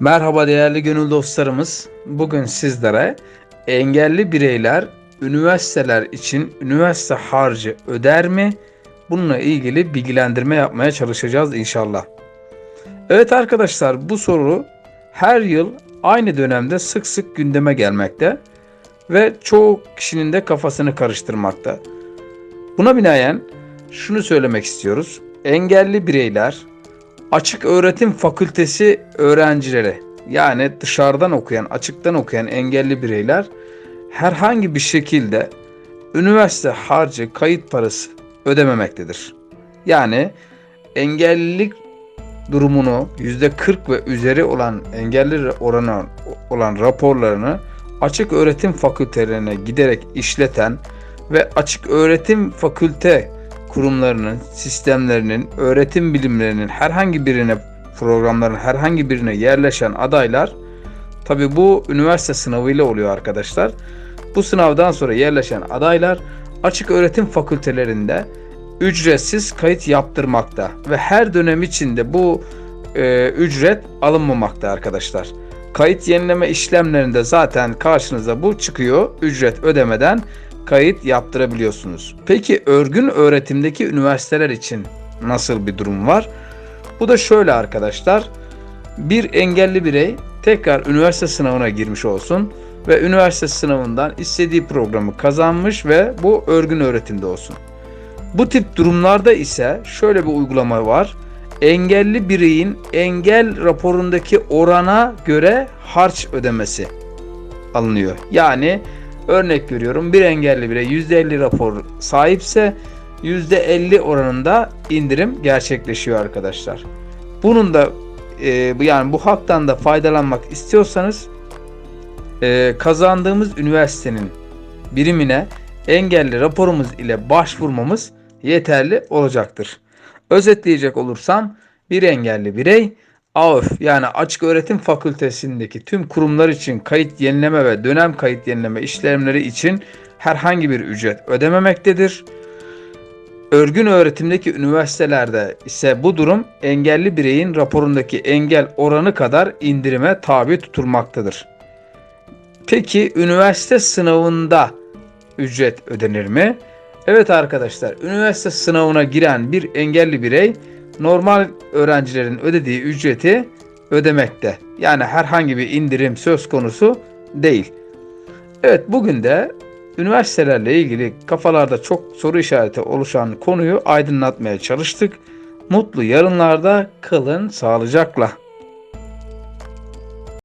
Merhaba değerli gönül dostlarımız. Bugün sizlere engelli bireyler üniversiteler için üniversite harcı öder mi? Bununla ilgili bilgilendirme yapmaya çalışacağız inşallah. Evet arkadaşlar bu soru her yıl aynı dönemde sık sık gündeme gelmekte ve çoğu kişinin de kafasını karıştırmakta. Buna binaen şunu söylemek istiyoruz. Engelli bireyler açık öğretim fakültesi öğrencileri yani dışarıdan okuyan, açıktan okuyan engelli bireyler herhangi bir şekilde üniversite harcı kayıt parası ödememektedir. Yani engellilik durumunu %40 ve üzeri olan engelli oranı olan raporlarını açık öğretim fakültelerine giderek işleten ve açık öğretim fakülte kurumlarının, sistemlerinin, öğretim bilimlerinin herhangi birine, programların herhangi birine yerleşen adaylar tabi bu üniversite sınavıyla oluyor arkadaşlar. Bu sınavdan sonra yerleşen adaylar açık öğretim fakültelerinde ücretsiz kayıt yaptırmakta ve her dönem içinde bu e, ücret alınmamakta arkadaşlar. Kayıt yenileme işlemlerinde zaten karşınıza bu çıkıyor. Ücret ödemeden kayıt yaptırabiliyorsunuz. Peki örgün öğretimdeki üniversiteler için nasıl bir durum var? Bu da şöyle arkadaşlar. Bir engelli birey tekrar üniversite sınavına girmiş olsun ve üniversite sınavından istediği programı kazanmış ve bu örgün öğretimde olsun. Bu tip durumlarda ise şöyle bir uygulama var. Engelli bireyin engel raporundaki orana göre harç ödemesi alınıyor. Yani Örnek veriyorum bir engelli birey %50 rapor sahipse %50 oranında indirim gerçekleşiyor arkadaşlar. Bunun da e, yani bu haktan da faydalanmak istiyorsanız e, kazandığımız üniversitenin birimine engelli raporumuz ile başvurmamız yeterli olacaktır. Özetleyecek olursam bir engelli birey AÖF yani Açık Öğretim Fakültesindeki tüm kurumlar için kayıt yenileme ve dönem kayıt yenileme işlemleri için herhangi bir ücret ödememektedir. Örgün öğretimdeki üniversitelerde ise bu durum engelli bireyin raporundaki engel oranı kadar indirime tabi tutulmaktadır. Peki üniversite sınavında ücret ödenir mi? Evet arkadaşlar, üniversite sınavına giren bir engelli birey normal öğrencilerin ödediği ücreti ödemekte. Yani herhangi bir indirim söz konusu değil. Evet bugün de üniversitelerle ilgili kafalarda çok soru işareti oluşan konuyu aydınlatmaya çalıştık. Mutlu yarınlarda kalın sağlıcakla.